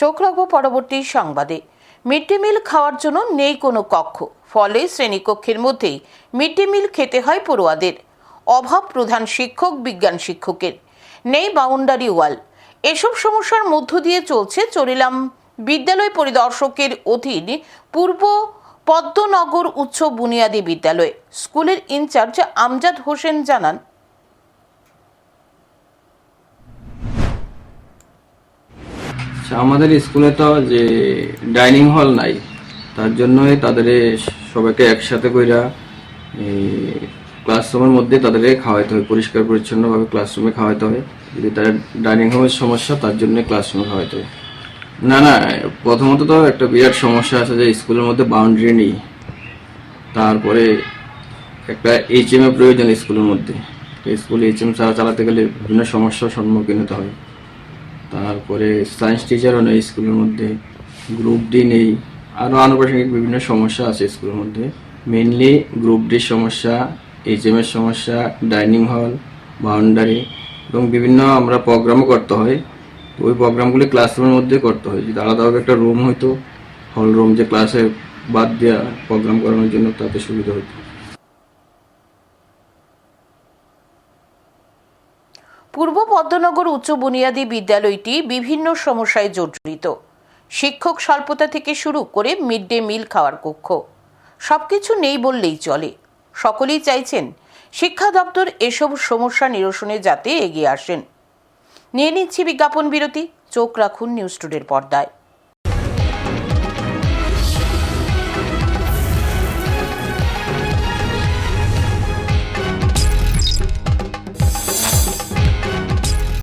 রাখব পরবর্তী সংবাদে। মিড ডে মিল খাওয়ার জন্য নেই কোনো কক্ষ। ফলে শ্রেণীকক্ষের মধ্যেই মিড ডে মিল খেতে হয় পড়ুয়াদের। অভাব প্রধান শিক্ষক, বিজ্ঞান শিক্ষকের। নেই বাউন্ডারি ওয়াল। এসব সমস্যার মধ্য দিয়ে চলছে চরিলাম বিদ্যালয় পরিদর্শকের অধীন পূর্ব পদ্মনগর উচ্চ বুনিয়াদী বিদ্যালয়। স্কুলের ইনচার্জ আমজাদ হোসেন জানান আচ্ছা, আমাদের স্কুলে তো যে ডাইনিং হল নাই তার জন্যই তাদের সবাইকে একসাথে কইরা ক্লাসরুমের মধ্যে তাদের খাওয়াইতে হয় পরিষ্কার পরিচ্ছন্নভাবে ক্লাসরুমে খাওয়াইতে হয়। যদি তার ডাইনিং হলের সমস্যা তার জন্য ক্লাসরুমে খাওয়াইতে হয়। না না প্রথমত তো একটা বিরাট সমস্যা আছে যে স্কুলের মধ্যে বাউন্ডারি নেই। তারপরে একটা এইচএম এর প্রয়োজন স্কুলের মধ্যে। স্কুল এইচএম ছাড়া চালাতে গেলে বিভিন্ন সমস্যার সম্মুখীন হতে হয়। তারপরে সায়েন্স টিচারও নেই স্কুলের মধ্যে গ্রুপ ডি নেই আরও আনুপাতিক বিভিন্ন সমস্যা আছে স্কুলের মধ্যে। মেনলি গ্রুপ ডির সমস্যা এইচএম এর সমস্যা ডাইনিং হল বাউন্ডারি এবং বিভিন্ন আমরা প্রোগ্রামও করতে হয়। তো ওই প্রোগ্রামগুলি ক্লাসরুমের মধ্যে করতে হয়। যদি আলাদাভাবে একটা রুম হইতো হল রুম যে ক্লাসে বাদ দেওয়া প্রোগ্রাম করানোর জন্য তাতে সুবিধা হতো পূর্ব পদ্মনগর উচ্চ বুনিয়াদী বিদ্যালয়টি বিভিন্ন সমস্যায় জর্জরিত। শিক্ষক স্বল্পতা থেকে শুরু করে মিড ডে মিল খাওয়ার কক্ষ। সব কিছু নেই বললেই চলে। সকলেই চাইছেন শিক্ষা দপ্তর এসব সমস্যা নিরসনে যাতে এগিয়ে আসেন। নিয়ে নিচ্ছি বিজ্ঞাপন বিরতি। চোখ রাখুন নিউজ টুডের পর্দায়।